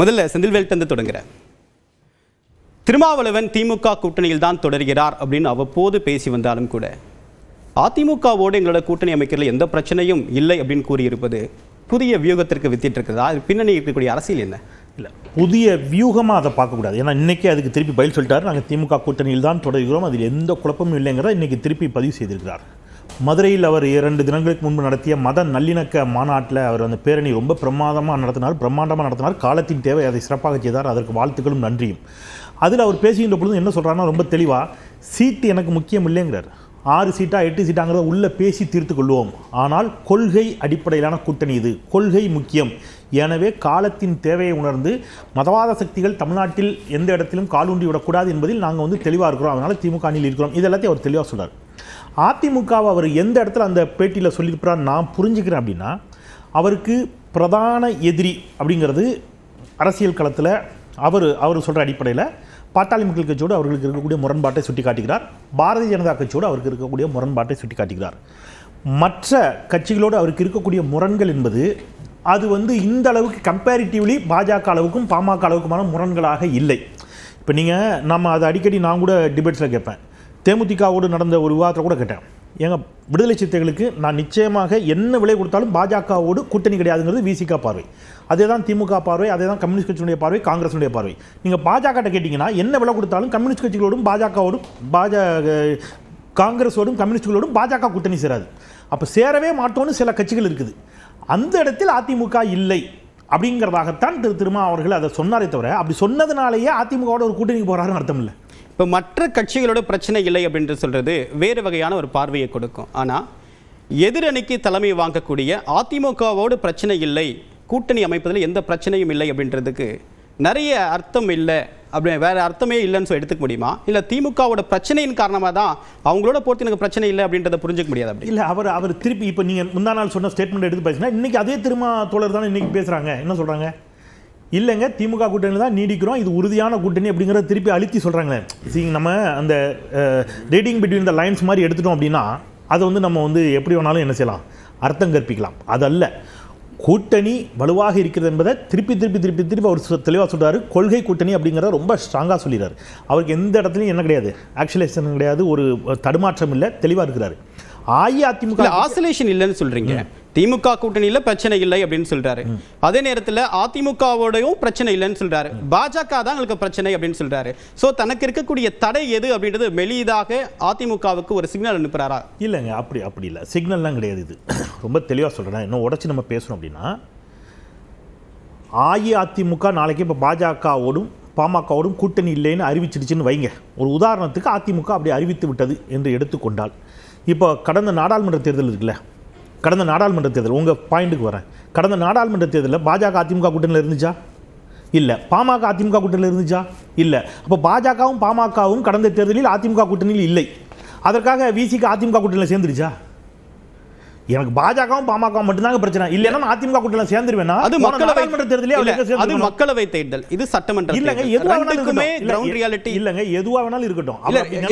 முதல்ல செந்தில்வேல்ட்டு தொடங்குறேன் திருமாவளவன் திமுக கூட்டணியில் தான் தொடர்கிறார் அப்படின்னு அவ்வப்போது பேசி வந்தாலும் கூட அதிமுகவோடு எங்களோட கூட்டணி அமைக்கிறதுல எந்த பிரச்சனையும் இல்லை அப்படின்னு கூறியிருப்பது புதிய வியூகத்திற்கு வித்திட்டு இருக்குதா அது பின்னணி இருக்கக்கூடிய அரசியல் என்ன? இல்லை புதிய வியூகமாக அதை பார்க்கக்கூடாது ஏன்னா இன்றைக்கே அதுக்கு திருப்பி பதில் சொல்லிட்டார். நாங்கள் திமுக கூட்டணியில் தான் தொடர்கிறோம். அதில் எந்த குழப்பமும் இல்லைங்கிறத இன்றைக்கி திருப்பி பதிவு செய்திருக்கிறார். மதுரையில் அவர் இரண்டு தினங்களுக்கு முன்பு நடத்திய மத நல்லிணக்க மாநாட்டில் அவர் அந்த பேரணி ரொம்ப பிரமாதமாக நடத்தினார் பிரம்மாண்டமாக நடத்தினார். காலத்தின் தேவை அதை சிறப்பாக செய்தார். அதற்கு வாழ்த்துக்களும் நன்றியும். அதில் அவர் பேசுகின்ற பொழுது என்ன சொல்கிறாருன்னா ரொம்ப தெளிவாக சீட்டு எனக்கு முக்கியம் இல்லைங்கிறார். ஆறு சீட்டா எட்டு சீட்டாங்கிறத உள்ளே பேசி தீர்த்து கொள்வோம். ஆனால் கொள்கை அடிப்படையிலான கூட்டணி இது. கொள்கை முக்கியம். எனவே காலத்தின் தேவையை உணர்ந்து மதவாத சக்திகள் தமிழ்நாட்டில் எந்த இடத்திலும் காலூண்டி விடக்கூடாது என்பதில் நாங்கள் வந்து தெளிவாக இருக்கிறோம். அதனால் திமுக அணியில் இருக்கிறோம். இது எல்லாத்தையும் அவர் தெளிவாக சொல்கிறார் அதிமுகவை அவர் எந்த இடத்துல அந்த பேட்டியில் சொல்லியிருப்பார் நான் புரிஞ்சுக்கிறேன் அப்படின்னா அவருக்கு பிரதான எதிரி அப்படிங்கிறது அரசியல் களத்தில் அவர் அவர் சொல்கிற அடிப்படையில் பாட்டாளி மக்கள் கட்சியோடு அவர்களுக்கு இருக்கக்கூடிய முரண்பாட்டை சுட்டி காட்டுகிறார் பாரதிய ஜனதா கட்சியோடு அவருக்கு இருக்கக்கூடிய முரண்பாட்டை சுட்டி காட்டுகிறார் மற்ற கட்சிகளோடு அவருக்கு இருக்கக்கூடிய முரண்கள் என்பது அது வந்து இந்த அளவுக்கு கம்பேரிட்டிவ்லி பாஜக அளவுக்கும் பாமக அளவுக்குமான முரண்களாக இல்லை. இப்போ நீங்கள் நம்ம அதை அடிக்கடி நான் கூட டிபேட்ஸில் கேட்பேன். தேமுதிகவோடு நடந்த ஒரு விவாதத்தில் கூட கேட்டேன். எங்கள் விடுதலை சிறுத்தைகளுக்கு நான் நிச்சயமாக என்ன விலை கொடுத்தாலும் பாஜகவோடு கூட்டணி கிடையாதுங்கிறது விசிகா பார்வை. அதே தான் திமுக பார்வை அதே தான் கம்யூனிஸ்ட் கட்சியினுடைய பார்வை காங்கிரஸுடைய பார்வை. நீங்கள் பாஜக கேட்டிங்கன்னா என்ன விலை கொடுத்தாலும் கம்யூனிஸ்ட் கட்சிகளோடும் பாஜகவோடும் பாஜக காங்கிரஸோடும் கம்யூனிஸ்டுகளோடும் பாஜக கூட்டணி சேராது. அப்போ சேரவே மாட்டோம்னு சில கட்சிகள் இருக்குது. அந்த இடத்தில் அதிமுக இல்லை அப்படிங்கிறதாகத்தான் திரு திருமா அவர்கள் அதை சொன்னாரே தவிர அப்படி சொன்னதுனாலேயே அதிமுகவோட ஒரு கூட்டணிக்கு போகிறாருன்னு அர்த்தம் இல்லை. இப்போ மற்ற கட்சிகளோட பிரச்சனை இல்லை அப்படின்ட்டு சொல்கிறது வேறு வகையான ஒரு பார்வையை கொடுக்கும். ஆனால் எதிரணிக்கு தலைமை வாங்கக்கூடிய அதிமுகவோடு பிரச்சனை இல்லை கூட்டணி அமைப்பதில் எந்த பிரச்சனையும் இல்லை அப்படின்றதுக்கு நிறைய அர்த்தம் இல்லை. அப்படி வேற அர்த்தமே இல்லைன்னு சொல்லி எடுத்துக்க முடியுமா? இல்லை திமுகவோட பிரச்சனையின் காரணமாக தான் அவங்களோட போட்டு எனக்கு பிரச்சனை இல்லை அப்படின்றத புரிஞ்சுக்க முடியாது அப்படி? இல்ல அவர் அவர் திருப்பி இப்போ நீங்க முந்தா நாள் சொன்ன ஸ்டேட்மெண்ட் எடுத்து பேசினா இன்னைக்கு அதே திருமா தோழர் தானே இன்னைக்கு பேசுறாங்க. என்ன சொல்றாங்க? இல்லைங்க திமுக கூட்டணி தான் நீடிக்கிறோம். இது உறுதியான கூட்டணி அப்படிங்கிறத திருப்பி அழுத்தி சொல்றாங்களே. See, நம்ம அந்த ரீடிங் பிட்வீன் த லைன்ஸ் மாதிரி எடுத்துட்டோம் அப்படின்னா அதை வந்து நம்ம வந்து எப்படி வேணாலும் என்ன செய்யலாம்? அர்த்தம் கற்பிக்கலாம். அதல்ல கூட்டணி வலுவாக இருக்கிறது என்பதை திருப்பி திருப்பி திருப்பி திருப்பி அவர் சொ- தெளிவா சொல்றாரு. கொள்கை கூட்டணி அப்படிங்கிறத ரொம்ப ஸ்ட்ராங்காக சொல்லிடுறாரு. அவருக்கு எந்த இடத்துலையும் என்ன கிடையாது. ஆக்சுவலேஷன் கிடையாது. ஒரு தடுமாற்றம் இல்லை. தெளிவாக இருக்கிறாரு. அஇஅதிமுக இல்ல ஆசோலேஷன் இல்லைன்னு சொல்றீங்க. திமுக கூட்டணியில பிரச்சனை இல்லை அப்படின்னு சொல்றாரு. அதே நேரத்துல அதிமுகவோடயும் பிரச்சனை இல்லைன்னு சொல்றாரு. பாஜக தான் எங்களுக்கு பிரச்சனை அப்படின்னு சொல்றாரு. சோ தனக்கு இருக்கக்கூடிய தடை எது அப்படின்றது மெலிதாக அதிமுகவுக்கு ஒரு சிக்னல் அனுப்புறாரா? இல்லைங்க அப்படி அப்படி இல்லை. சிக்னல்லாம் கிடையாது இது. ரொம்ப தெளிவாக சொல்கிறேன் இன்னும் உடச்சி நம்ம பேசுகிறோம் அப்படின்னா அஇஅதிமுக நாளைக்கு இப்போ பாஜகவோடும் பாமகவோடும் கூட்டணி இல்லைன்னு அறிவிச்சிடுச்சுன்னு வைங்க. ஒரு உதாரணத்துக்கு அதிமுக அப்படி அறிவித்து விட்டது என்று எடுத்துக்கொண்டால். இப்போ கடந்த நாடாளுமன்ற தேர்தல் இருக்குல்ல கடந்த நாடாளுமன்ற தேர்தல் உங்கள் பாயிண்ட்டுக்கு வரேன். கடந்த நாடாளுமன்ற தேர்தலில் பாஜக அதிமுக கூட்டணியில் இருந்துச்சா? இல்லை. பாமக அதிமுக கூட்டணியில் இருந்துச்சா? இல்லை. அப்போ பாஜகவும் பாமகவும் கடந்த தேர்தலில் அதிமுக கூட்டணியில் இல்லை. அதற்காக விசிக்கு அதிமுக கூட்டணியில் சேர்ந்துருச்சா? எனக்கு பாஜகவும் பாமகவும் மட்டும்தாங்க பிரச்சனை. இல்லைன்னா அதிமுக கூட்டணியில் சேர்ந்துருவேனா? அது போன மக்களவை நாடாளுமன்ற தேர்தலே அது? மக்களவை தேர்தல். இது சட்டமன்ற இல்லங்க. எதுவா வேணாலும் கிரவுண்ட் ரியாலிட்டி இல்லங்க எதுவா வேணாலும் இருக்கட்டும்.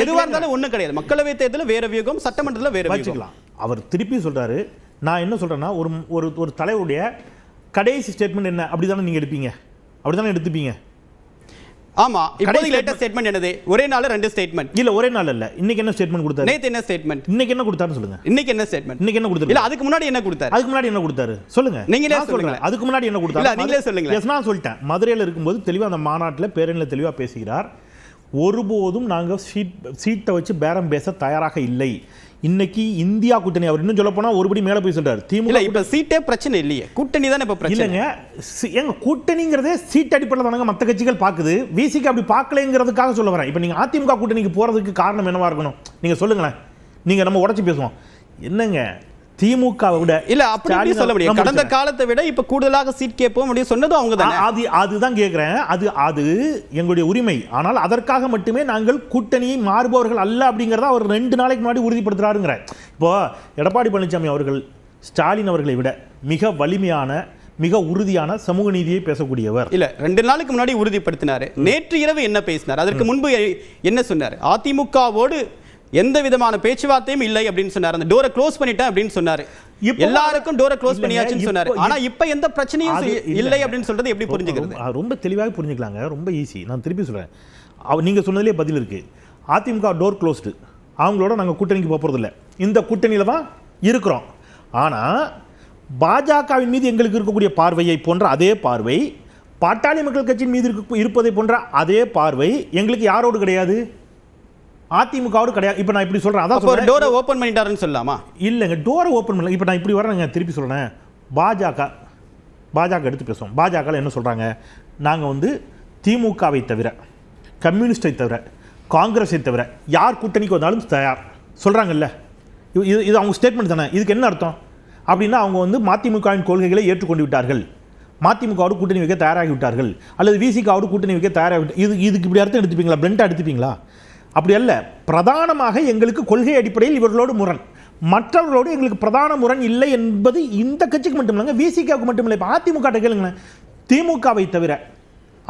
எதுவா. இருந்தாலும் ஒண்ணும் கிடையாது. மக்களவை தேர்தல் வேற வியூகம் சட்டமன்றத்துல வேற வச்சுக்கலாம். அவர் திருப்பி சொல்றாரு நான் என்ன சொல்றேன்னா ஒரு ஒரு ஒரு தலைவருடைய கடைசி ஸ்டேட்மெண்ட் என்ன? அப்படிதானே நீங்க எடுப்பீங்க. அப்படிதானே எடுத்துப்பீங்க. ஆமா இப்போதைக்கு லேட்டஸ்ட் ஸ்டேட்மெண்ட் என்னது? ஒரே நாள் ரெண்டு ஸ்டேட்மெண்ட் இல்ல ஒரே நாள் இல்ல இன்னைக்கு என்ன ஸ்டேட்மெண்ட் கொடுத்தாரு? நேத்து என்ன ஸ்டேட்மெண்ட் இன்னைக்கு என்ன கொடுத்தாருன்னு சொல்லுங்க. இன்னைக்கு என்ன ஸ்டேட்மெண்ட் இன்னைக்கு என்ன கொடுத்தாரு? இல்ல அதுக்கு முன்னாடி என்ன கொடுத்தாரு? அதுக்கு முன்னாடி என்ன கொடுத்தாரு? சொல்லுங்க. நீங்களே சொல்லுங்க. அதுக்கு முன்னாடி என்ன கொடுத்தாரு? இல்ல, நீங்களே சொல்லுங்களேன். எஸ் நான் சொல்லிட்டேன். மதுரையில் இருக்கும்போது தெளிவா அந்த மாநாட்டில் பேரணியில் தெளிவா பேசுகிறார். ஒருபோதும் நாங்க சீட் சீட்டை வச்சு பேரம் பேச தயாராக இல்லை. இன்னைக்கு இந்தியா கூட்டணி. அவர் இன்னும் சொல்ல போனா ஒருபடி மேல போய் சொல்றாரு திமுக இப்ப சீட்டே பிரச்சனை இல்லையே. கூட்டணி தானே இப்ப பிரச்சனை? இல்லைங்க. ஏங்க கூட்டணிங்கிறதே சீட் அடிப்படையில் தானங்க மற்ற கட்சிகள் பார்க்குது விசிக்கு அப்படி பார்க்கலைங்கிறதுக்காக சொல்ல வரேன். இப்போ நீங்கள் அதிமுக கூட்டணிக்கு போகிறதுக்கு காரணம் என்னவா இருக்கணும்? நீங்கள் சொல்லுங்களேன். நீங்கள் நம்ம உடச்சி பேசுவோம். என்னங்க? திமுகவை விட இல்ல அப்படி சொல்ல முடியும் கடந்த. காலத்தை விட இப்ப கூடுதலாக சீட் கேட்போம் அப்படின்னு சொன்னதும் அவங்க தானே? அது அதுதான் கேட்குறேன் அது அது எங்களுடைய உரிமை. ஆனால் அதற்காக மட்டுமே நாங்கள் கூட்டணியை மாறுபவர்கள் அல்ல அப்படிங்கிறத அவர் ரெண்டு நாளைக்கு முன்னாடி உறுதிப்படுத்துறாருங்கிற இப்போ எடப்பாடி பழனிசாமி அவர்கள் ஸ்டாலின் அவர்களை விட மிக வலிமையான மிக உறுதியான சமூக நீதியை பேசக்கூடியவர். இல்ல ரெண்டு நாளுக்கு முன்னாடி உறுதிப்படுத்தினாரு. நேற்று இரவு என்ன பேசினார்? அதற்கு முன்பு என்ன சொன்னார்? அதிமுகவோடு எந்த விதமான பேச்சுவார்த்தையும் இல்லை அப்படின்னு சொன்னார். அந்த டோரை க்ளோஸ் பண்ணிட்டேன் அப்படின்னு சொன்னாரு. எல்லாருக்கும் டோரை க்ளோஸ் பண்ணியாச்சுன்னு சொன்னாரு. ஆனா இப்ப எந்த பிரச்சனையும் இல்லை. அப்படின்னு சொல்றது எப்படி புரிஞ்சுக்கிறது? ரொம்ப- தெளிவாக புரிஞ்சுக்கலாங்க. ரொம்ப ஈஸி நான் திருப்பி சொல்கிறேன் அவ நீங்கள் சொன்னதுலேயே பதில் இருக்குது அதிமுக டோர் க்ளோஸ்டு அவங்களோட நாங்கள் கூட்டணிக்கு போக போகிறதில்ல இந்த கூட்டணியில் தான் இருக்கிறோம். ஆனால் பாஜகவின் மீது எங்களுக்கு இருக்கக்கூடிய பார்வையை போன்ற அதே பார்வை பாட்டாளி மக்கள் கட்சியின் மீது இருக்க இருப்பதை போன்ற அதே பார்வை எங்களுக்கு யாரோடு கிடையாது? அதிமுகவோடு கிடையாது. இப்போ நான் இப்படி சொல்கிறேன் அதான். டோரை ஓபன் பண்ணிட்டாருன்னு சொல்லலாமா? இல்லைங்க டோரை ஓப்பன் பண்ணல. இப்போ நான் இப்படி வரேங்க திருப்பி சொல்கிறேன் பாஜக பாஜக எடுத்து பேசுவோம். பாஜக என்ன சொல்கிறாங்க நாங்கள் வந்து திமுகவை தவிர கம்யூனிஸ்டை தவிர காங்கிரஸை தவிர யார் கூட்டணிக்கு வந்தாலும் தயார். சொல்கிறாங்கல்ல இது இது- அவங்க ஸ்டேட்மெண்ட் தானே. இதுக்கு என்ன அர்த்தம்? அப்படின்னா அவங்க வந்து மதிமுகவின் கொள்கைகளை ஏற்றுக்கொண்டு விட்டார்கள். மதிமுகவோடு கூட்டணி வைக்க தயாராகி விட்டார்கள். அல்லது விசிகாவோடு கூட்டணி வைக்க தயாராகி இது இதுக்கு இப்படி அர்த்தம் எடுத்துப்பீங்களா? பிளண்டாக எடுத்துப்பீங்களா? அப்படி அல்ல. பிரதானமாக எங்களுக்கு கொள்கை அடிப்படையில் இவர்களோடு முரண். மற்றவர்களோடு எங்களுக்கு பிரதான முரண் இல்லை என்பது இந்த கட்சிக்கு மட்டும் இல்லைங்க விசிகாவுக்கு மட்டும் இல்லை. இப்போ அதிமுக கேளுங்களேன். திமுகவை தவிர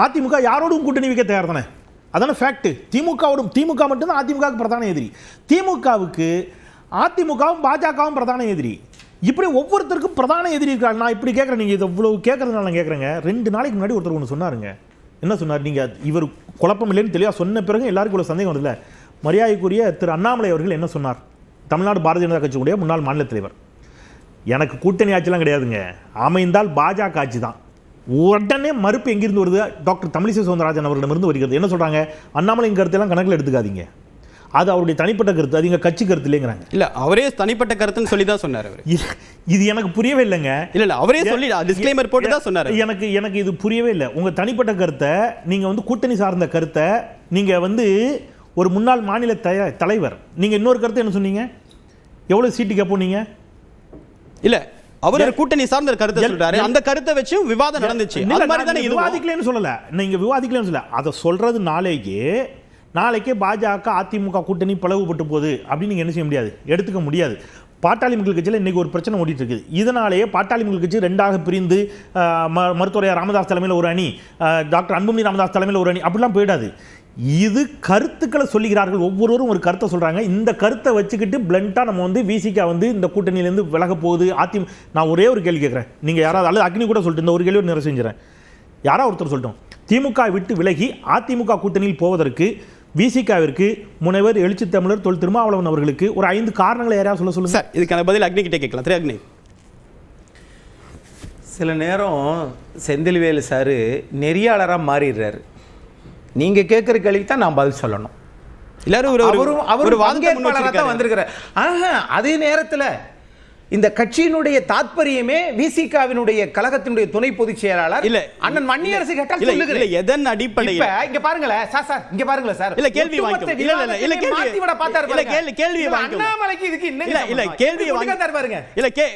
அதிமுக யாரோடும் கூட்டணி வைக்க தயார் தானே? அதான ஃபேக்ட் திமுகவோடும் திமுக மட்டும்தான் அதிமுகவுக்கு பிரதான எதிரி. திமுகவுக்கு அதிமுகவும் பாஜகவும் பிரதான எதிரி. இப்படி ஒவ்வொருத்தருக்கும் பிரதான எதிரி இருக்காங்க. நான் இப்படி கேட்குறேன் நீங்கள் இது இவ்வளோ கேட்குறதுனால நான் கேட்குறேங்க ரெண்டு நாளைக்கு முன்னாடி ஒருத்தர் ஒன்று சொன்னாருங்க. என்ன சொன்னார்? நீங்கள் இவர் குழப்பம் இல்லைன்னு தெளிவாக சொன்ன பிறகு எல்லாருக்கும் இவ்வளோ சந்தேகம் வருதுல்ல? மரியாதைக்குரிய திரு அண்ணாமலை அவர்கள் என்ன சொன்னார்? தமிழ்நாடு பாரதிய ஜனதா கட்சியுடைய முன்னாள் மாநில தலைவர். எனக்கு கூட்டணி ஆட்சிலாம் கிடையாதுங்க. அமைந்தால் பாஜக ஆட்சி தான். உடனே மறுப்பு எங்கிருந்து வருது? டாக்டர் தமிழிசை சவுந்தரராஜன் அவர்களிடமிருந்து வருகிறது. என்ன சொல்கிறாங்க அண்ணாமலையின் கருத்தெல்லாம் கணக்கில் எடுத்துக்காதீங்க. அது அவருடைய தனிப்பட்ட கருத்து. அது எங்க கட்சி கருத்து இல்லைங்கிறாங்க. இல்ல அவரே தனிப்பட்ட கருத்துன்னு சொல்லி தான் சொன்னாரு இது எனக்கு புரியவே இல்லைங்க. இல்ல இல்ல அவரே சொல்லி டிஸ்க்ளைமர் போட்டு தான் சொன்னாரு. எனக்கு எனக்கு இது புரியவே இல்லை. உங்க தனிப்பட்ட கருத்தை நீங்க வந்து கூட்டணி சார்ந்த கருத்தை நீங்க வந்து ஒரு முன்னாள் மாநில த- தலைவர் நீங்க இன்னொரு கருத்து என்ன சொன்னீங்க? எவ்வளவு சீட்டு கேட்போம் நீங்க? இல்ல அவர் கூட்டணி சார்ந்த கருத்தை சொல்றாரு. அந்த கருத்தை வச்சு விவாதம் நடந்துச்சு. விவாதிக்கலன்னு சொல்லல. நீங்க விவாதிக்கலன்னு சொல்லல. அதை சொல்றது நாளைக்கு நாளைக்கே பாஜக அதிமுக கூட்டணி பிளவுபட்டு போகுது. அப்படின்னு நீங்கள் என்ன செய்ய முடியாது? எடுத்துக்க முடியாது. பாட்டாளி மக்கள் கட்சியில் இன்றைக்கி ஒரு பிரச்சனை ஓடிட்டு இருக்குது. இதனாலேயே பாட்டாளி மக்கள் கட்சி ரெண்டாக பிரிந்து ம- மருத்துவரையா ராமதாஸ் தலைமையில் ஒரு அணி டாக்டர் அன்புமணி ராமதாஸ் தலைமையில் ஒரு அணி அப்படிலாம் போயிடாது. இது கருத்துக்களை சொல்லுகிறார்கள். ஒவ்வொருவரும் ஒரு கருத்தை சொல்கிறாங்க இந்த கருத்தை வச்சுக்கிட்டு பிளண்ட்டாக நம்ம வந்து விசிகா வந்து இந்த கூட்டணியிலேருந்து விலக போகுது. அதிமுக நான் ஒரே ஒரு கேள்வி கேட்குறேன். நீங்கள் யாராவது அல்லது அக்னி கூட சொல்லிட்டு இந்த ஒரு கேள்வி நிறைவு செஞ்சுறேன் யாராவது ஒருத்தர் சொல்லட்டும். திமுக விட்டு விலகி அதிமுக கூட்டணியில் போவதற்கு விசிகாவிற்கு முனைவர் எழுச்சி தமிழர் தொல் திருமாவளவன் அவர்களுக்கு ஒரு ஐந்து காரணங்களை யாரையா சொல்ல சொல்லுங்க? சார் இதுக்கான பதில் அக்னி கிட்ட கேட்கலாம். திரு அக்னி. சில நேரம் செந்தில்வேலு சார் நெறியாளராக மாறிடுறாரு. நீங்க கேட்குற கேள்விக்கு தான் நான் பதில் சொல்லணும். எல்லாரும் ஒரு ஒரு- அவரும் முன் பங்கேற்பாளராக தான். வந்திருக்கிறார். ஆஹா அதே நேரத்துல இந்த கட்சியினுடைய தாத்பரியமே விசிகாவினுடைய கழகத்தினுடைய துணை பொதுச் செயலாளர் இல்ல. அண்ணன் கேட்டால் இல்ல, சொல்லுகிறேன் இல்ல, எதன் அடிப்படையில்? இங்க பாருங்களேன் சார் சார் இங்க பாருங்களேன் சார் இல்ல கேள்வி வாங்கிக்கோ இல்ல இல்ல இல்ல கேள்வி மாத்தி விட பார்த்தாரு இல்ல. கேள்வி இதுல வாங்கிக்கோ அண்ணாமலைக்கு இதுக்கு இல்ல இல்ல சம்பந்தம்? கேள்வியை எப்படி வாங்கி உட்கார்ந்தாரு பாருங்க இல்ல கே